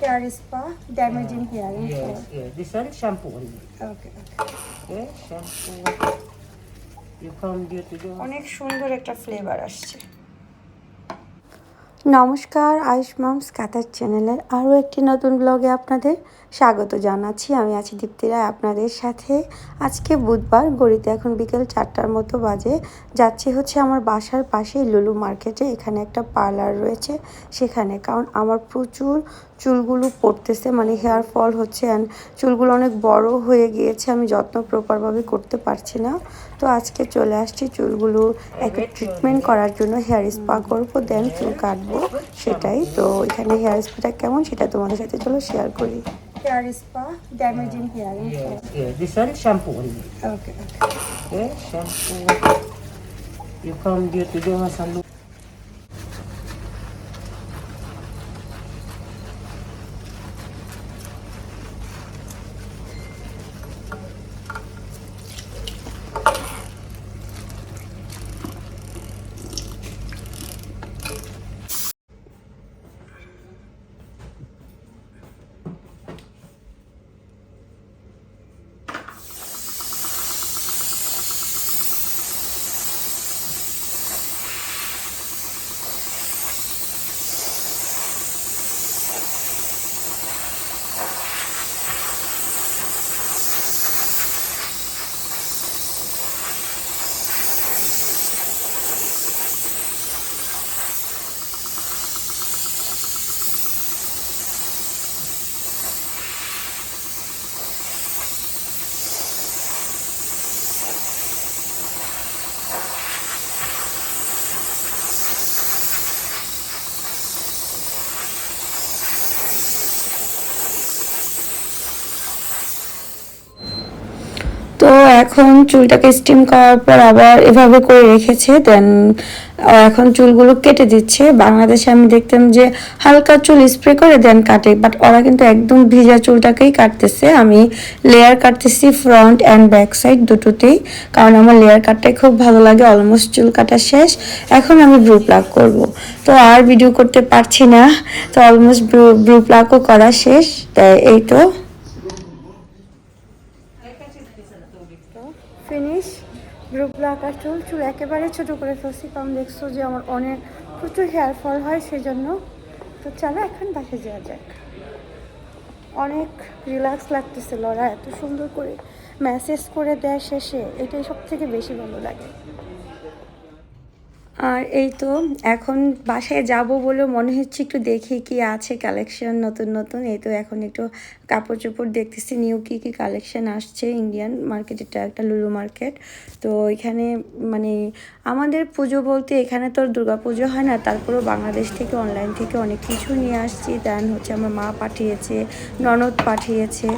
hair spa, damaging hair. Yes, yes. This one shampoo only. Okay, okay. Okay, shampoo. You come here to do. অনেক সুন্দর একটা flavour আসছে নমস্কার Ayush mum's কাতার চ্যানেলের আরও একটি নতুন ব্লগে আপনাদের স্বাগত জানাচ্ছি। আমি আছি দীপ্তি রায় আপনাদের সাথে। আজকে বুধবার গড়িতে এখন বিকেল চারটার মতো বাজে। যাচ্ছি হচ্ছে আমার বাসার পাশেই লুলু মার্কেটে। এখানে একটা পার্লার রয়েছে সেখানে। কারণ আমার প্রচুর চুলগুলো পড়তেছে মানে হেয়ার ফল হচ্ছে অ্যান্ড চুলগুলো অনেক বড় হয়ে গিয়েছে। আমি যত্ন প্রপারভাবে করতে পারছি না। তো আজকে চলে আসছি চুলগুলো একটা ট্রিটমেন্ট করার জন্য। হেয়ার স্পা করব দেন চুল কাটবো, সেটাই। তো এখানে হেয়ার স্পাটা কেমন সেটা তোমাদের সাথে চলো শেয়ার করি। Hair spa, damaging hair. Yes, yes. This one shampoo only. Okay, okay. Okay, shampoo. You come here today, Masalu. এখন চুলটাকে স্টিম করার পর আবার এভাবে করে রেখেছে দেন এখন চুলগুলো কেটে দিচ্ছে। বাংলাদেশে আমি দেখতাম যে হালকা চুল স্প্রে করে দেন কাটে বাট ওরা কিন্তু একদম ভিজা চুলটাকেই কাটতেছে। আমি লেয়ার কাটতেছি ফ্রন্ট অ্যান্ড ব্যাক সাইড দুটোতেই, কারণ আমার লেয়ার কাটটাই খুব ভালো লাগে অলমোস্ট চুল কাটা শেষ। এখন আমি ব্রু প্লাক করব। তো আর ভিডিও করতে পারছি না, তো অলমোস্ট ব্রু ব্রু প্লাকও করা শেষ। তাই এই তো। ফিনিশ গ্রুপ আঁকার চুল চুল একেবারে ছোটো করে ফেলছি, কারণ দেখছ যে আমার অনেক প্রচুর হেয়ার ফল হয় সেই জন্য তো চলো এখন বাসে যাওয়া যাক। অনেক রিল্যাক্স লাগতেছে লড়া এত সুন্দর করে মেসেজ করে দেয় শেষে, এটাই সব থেকে বেশি ভালো লাগে। আর এই তো, এখন বাসায় যাব বলে মনে হচ্ছে একটু দেখি কি আছে কালেকশন নতুন নতুন। এই তো এখন একটু কাপড় চোপড় দেখতেছি, নিউ কি কি কালেকশন আসছে ইন্ডিয়ান মার্কেট এটা একটা লুলু মার্কেট তো এখানে মানে আমাদের পুজো বলতে এখানে তো দুর্গা পুজো হয় না, তারপরেও বাংলাদেশ থেকে অনলাইন থেকে অনেক কিছু নিয়ে আসছি। দেন হচ্ছে আমার মা পাঠিয়েছে, ননদ পাঠিয়েছে।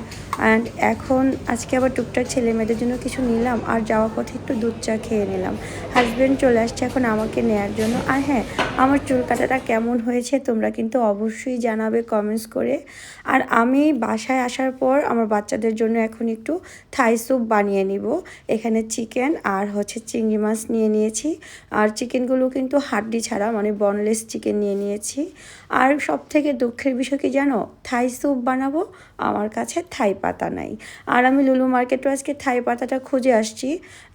অ্যান্ড এখন আজকে আবার টুকটাক ছেলে মেয়েদের জন্য কিছু নিলাম আর যাওয়ার পথে একটু দুধ চা খেয়ে নিলাম। হাজব্যান্ড চলে আসছে এখন আমাকে নেয়ার জন্য। আর হ্যাঁ আমার চুল কাটাটা কেমন হয়েছে তোমরা কিন্তু অবশ্যই জানাবে কমেন্টস করে। আর আমি বাসায় আসার পর আমার বাচ্চাদের জন্য এখন একটু থাই স্যুপ বানিয়ে নিব। এখানে চিকেন আর হচ্ছে চিংড়ি মাছ নিয়ে নিয়েছি। আর চিকেনগুলো কিন্তু হাড্ডি ছাড়া মানে বনলেস চিকেন নিয়ে নিয়েছি। আর সব থেকে দুঃখের বিষয় কি জানো? থাই স্যুপ বানাবো, আমার কাছে থাই পাতা নাই। আর আমি লুলু মার্কেটও আজকে থাই পাতাটা খুঁজে আসছি।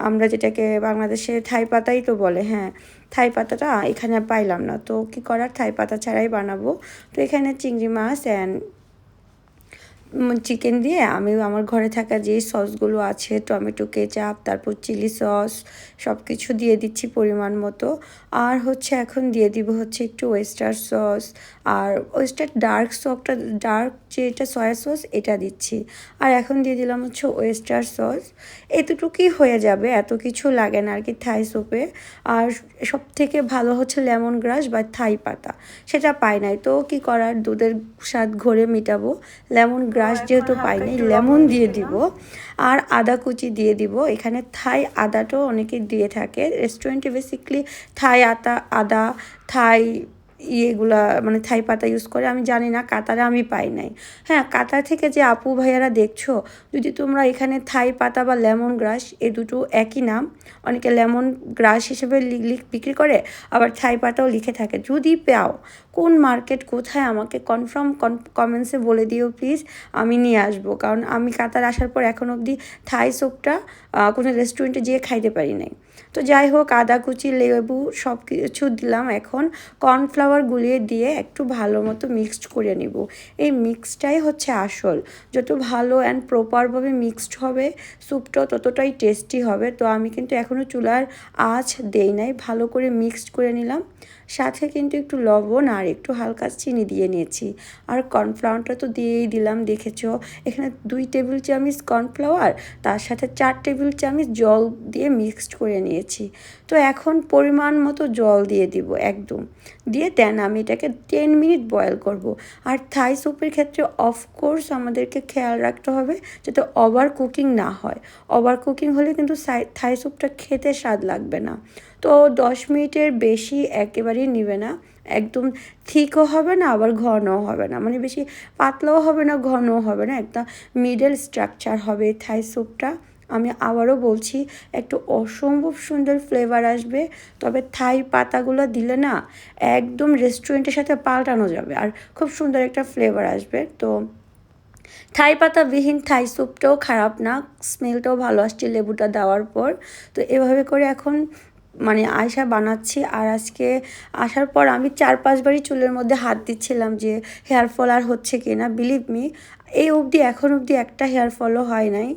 আমরা যেটাকে বাংলাদেশে থাই পাতাই তো বলে হ্যাঁ। থাই পাতাটা এখানে পাইলাম না। তো কি করার? থাই পাতা ছাড়াই বানাবো। তো এখানে চিংড়ি মাছ অ্যান্ড চিকেন দিয়ে আমি আমার ঘরে থাকা যে সসগুলো আছে, টমেটো কেচাপ তারপর চিলি সস সব কিছু দিয়ে দিচ্ছি পরিমাণ মতো। আর হচ্ছে এখন দিয়ে দিব হচ্ছে একটু ওয়েস্টার সস আর ওয়েস্টার ডার্ক সসটা ডার্ক যে এটা সয়া সস এটা দিচ্ছি। আর এখন দিয়ে দিলাম হচ্ছে ওয়েস্টার সস এতটুকুই হয়ে যাবে, এত কিছু লাগে না আর কি থাই সোপে আর সব থেকে ভালো হচ্ছে লেমন গ্রাস বা থাই পাতা, সেটা পাই নাই। তো কি করার? দুধের স্বাদ ঘরে মিটাবো। লেমন গ্রাস যেহেতু পাইনি, লেমন দিয়ে দিব আর আদা কুচি দিয়ে দিব। এখানে থাই আদাটাও অনেকে দিয়ে থাকে। রেস্টুরেন্টে বেসিকলি থাই আদা আদা, থাই ইয়েগুলা মানে থাই পাতা ইউজ করে আমি জানি না কাতারে আমি পাই নাই। হ্যাঁ কাতার থেকে যে আপু ভাইয়ারা দেখছ যদি তোমরা এখানে থাই পাতা বা লেমন গ্রাস এ দুটো একই নাম অনেকে লেমন গ্রাস হিসেবে বিক্রি করে আবার থাই পাতাও লিখে থাকে। যদি পাও কোন মার্কেট কোথায় আমাকে কনফার্ম কমেন্টসে বলে দিও প্লিজ আমি নিয়ে আসব। কারণ আমি কাতার আসার পর এখন অবধি থাই স্যুপটা আহ, কোনো রেস্টুরেন্টে যেয়ে খাইতে পারি নাই। তো যাই হোক আদা কুচি লেবু সব কিছু দিলাম এখন। কর্নফ্লাওয়ার গুলিয়ে দিয়ে একটু ভালো মতো মিক্সড করে নিব। এই মিক্সটাই হচ্ছে আসল। যত ভালো অ্যান্ড প্রপারভাবে মিক্সড হবে স্যুপটাও ততটাই টেস্টি হবে। তো আমি কিন্তু এখনও চুলার আঁচ দেই নাই, ভালো করে মিক্সড করে নিলাম। সাথে কিন্তু একটু লবণ আর একটু হালকা চিনি দিয়ে নিয়েছি। আর কর্নফ্লাওয়ারটা তো দিয়েই দিলাম, দেখেছ? এখানে দুই টেবিল চামচ কর্নফ্লাওয়ার তার সাথে চার টেবিল চামচ জল দিয়ে মিক্সড করে নিয়েছি। তো এখন পরিমাণ মতো জল দিয়ে দিব, একদম। দিয়ে দেন, আমি এটাকে টেন মিনিট বয়েল করব। আর থাই স্যুপের ক্ষেত্রে অফকোর্স আমাদেরকে খেয়াল রাখতে হবে যাতে ওভার কুকিং না হয়। ওভার কুকিং হলে কিন্তু থাই স্যুপটা খেতে স্বাদ লাগবে না। তো দশ মিনিটের বেশি একেবারেই নিবে না। একদম থিকও হবে না, আবার ঘনও হবে না। মানে বেশি পাতলাও হবে না, ঘনও হবে না। একটা মিডল স্ট্রাকচার হবে থাই স্যুপটা আমি আবারও বলছি, একটু অসম্ভব সুন্দর ফ্লেভার আসবে, তবে থাই পাতাগুলো দিলে না একদম রেস্টুরেন্টের সাথে পাল্টানো যাবে আর খুব সুন্দর একটা ফ্লেভার আসবে। তো থাই পাতাবিহীন থাই স্যুপটাও খারাপ না স্মেলটাও ভালো আসছে লেবুটা দেওয়ার পর। তো এভাবে করে এখন মানে আয়সা বানাচ্ছি আর আজকে আসার পর আমি চার পাঁচবারই চুলের মধ্যে হাত দিচ্ছিলাম যে হেয়ার ফল আর হচ্ছে কি না বিলিভ মি এই অবধি, এখন অবধি একটা হেয়ার ফলও হয় নাই।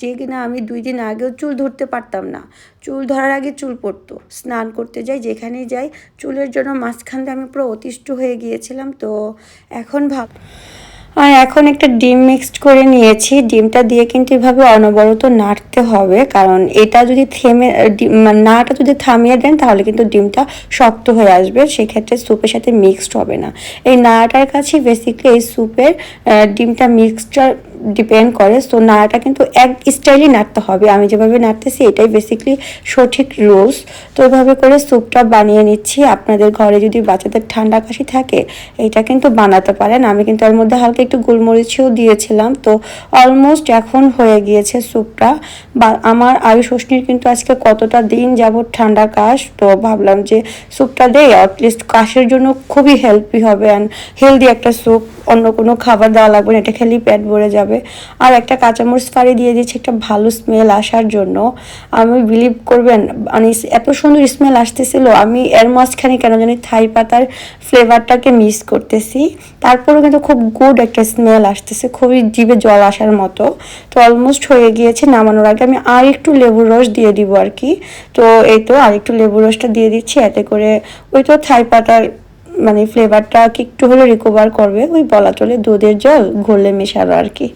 যে কিনা আমি দুই দিন আগেও চুল ধরতে পারতাম না। চুল ধরার আগে চুল পড়তো, স্নান করতে যাই, যেখানেই যাই, চুলের জন্য মাঝখান দিয়ে আমি পুরো অতিষ্ঠ হয়ে গিয়েছিলাম, তো এখন ভাব আর এখন একটা ডিম মিক্সড করে নিয়েছি। ডিমটা দিয়ে কিন্তু এভাবে অনবরত নাড়তে হবে, কারণ এটা যদি থেমে নাটা মানে যদি থামিয়ে দেন, তাহলে কিন্তু ডিমটা শক্ত হয়ে আসবে, সেক্ষেত্রে স্যুপের সাথে মিক্সড হবে না। এই নাটার কাছে বেসিক্যালি এই স্যুপের ডিমটা মিক্সচার ডিপেন্ড করে সো নাড়াটা কিন্তু এক স্টাইলই নাড়তে হবে। আমি যেভাবে নাড়তেছি, এটাই বেসিক্যালি সঠিক রুলস তো এভাবে করে স্যুপটা বানিয়ে নিচ্ছি। আপনাদের ঘরে যদি বাচ্চাদের ঠান্ডা কাশি থাকে, এটা কিন্তু বানাতে পারেন। আমি কিন্তু এর মধ্যে হালকা একটু গোলমরিচও দিয়েছিলাম। তো অলমোস্ট এখন হয়ে গিয়েছে স্যুপটা বা আমার আয়ু ষষ্ঠীর কিন্তু আজকে কতটা দিন যাবত ঠান্ডা কাশ, তো ভাবলাম যে স্যুপটা দেই। অ্যাটলিস্ট কাশের জন্য খুবই হেল্পি হবে। অ্যান্ড হেলদি একটা স্যুপ অন্য কোনো খাবার দেওয়া লাগবে না। এটা খেলেই পেট ভরে যাবে। আর একটা কাঁচামরিচ ফাড়ি দিয়ে দিয়েছি, একটা ভালো স্মেল আসার জন্য। আমি বিলিভ করবেন মানে এত সুন্দর স্মেল আসতেছিল, আমি এর মাঝখানে কেন জানি থাই পাতার ফ্লেভারটাকে মিস করতেছি। তারপরেও কিন্তু খুব গুড একটা স্মেল আসতেছে, খুবই জিভে জল আসার মতো। তো অলমোস্ট হয়ে গিয়েছে, নামানোর আগে আমি আর একটু লেবুর রস দিয়ে দিব আর কি। তো এই তো আর একটু লেবুর রসটা দিয়ে দিচ্ছি, এতে করে ওই তো থাই পাতার মানে ফ্লেভারটা কি একটু হলে রিকভার করবে, ওই বলা চলে দুধের জল ঘোলে মেশানো আর কি।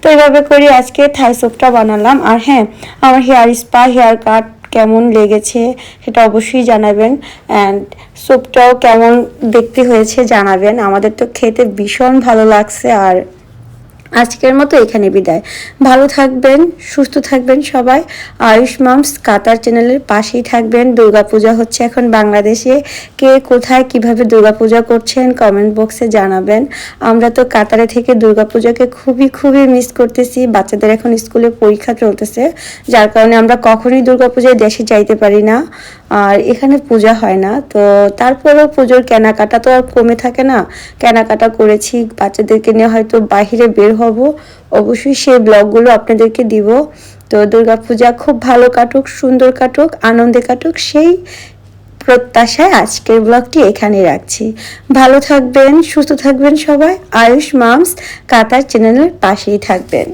তো এইভাবে করি আজকে থাই স্যুপটা বানালাম। আর হ্যাঁ আমার হেয়ার স্পা হেয়ার কাট কেমন লেগেছে সেটা অবশ্যই জানাবেন। অ্যান্ড স্যুপটাও কেমন দেখতে হয়েছে জানাবেন। আমাদের তো খেতে ভীষণ ভালো লাগছে আর আজকের মতো এখানে বিদায়। ভালো থাকবেন, সুস্থ থাকবেন সবাই। আয়ুষ মামস কাতার চ্যানেলের পাশেই থাকবেন। দুর্গাপূজা হচ্ছে এখন বাংলাদেশে। কে কোথায় কীভাবে দুর্গাপূজা করছেন কমেন্ট বক্সে জানাবেন। আমরা তো কাতারে থেকে দুর্গাপূজাকে খুবই খুবই মিস করতেছি। বাচ্চাদের এখন স্কুলে পরীক্ষা চলতেছে। যার কারণে আমরা কখনোই দুর্গাপূজায় দেশে যাইতে পারি না। আর এখানে পূজা হয় না। তো তারপরেও পুজোর কেনাকাটা তো আর কমে থাকে না। কেনাকাটা করেছি। বাচ্চাদেরকে নিয়ে হয়তো বাইরে বের হব। অবশ্যই সেই ব্লগগুলো আপনাদেরকে দিব। তো দুর্গাপূজা খুব ভালো কাটুক, সুন্দর কাটুক, আনন্দে কাটুক, সেই প্রত্যাশায় আজকের ব্লগটি এখানে রাখছি। ভালো থাকবেন, সুস্থ থাকবেন সবাই। আয়ুষ মামস, কাতার চ্যানেলের পাশেই থাকবেন।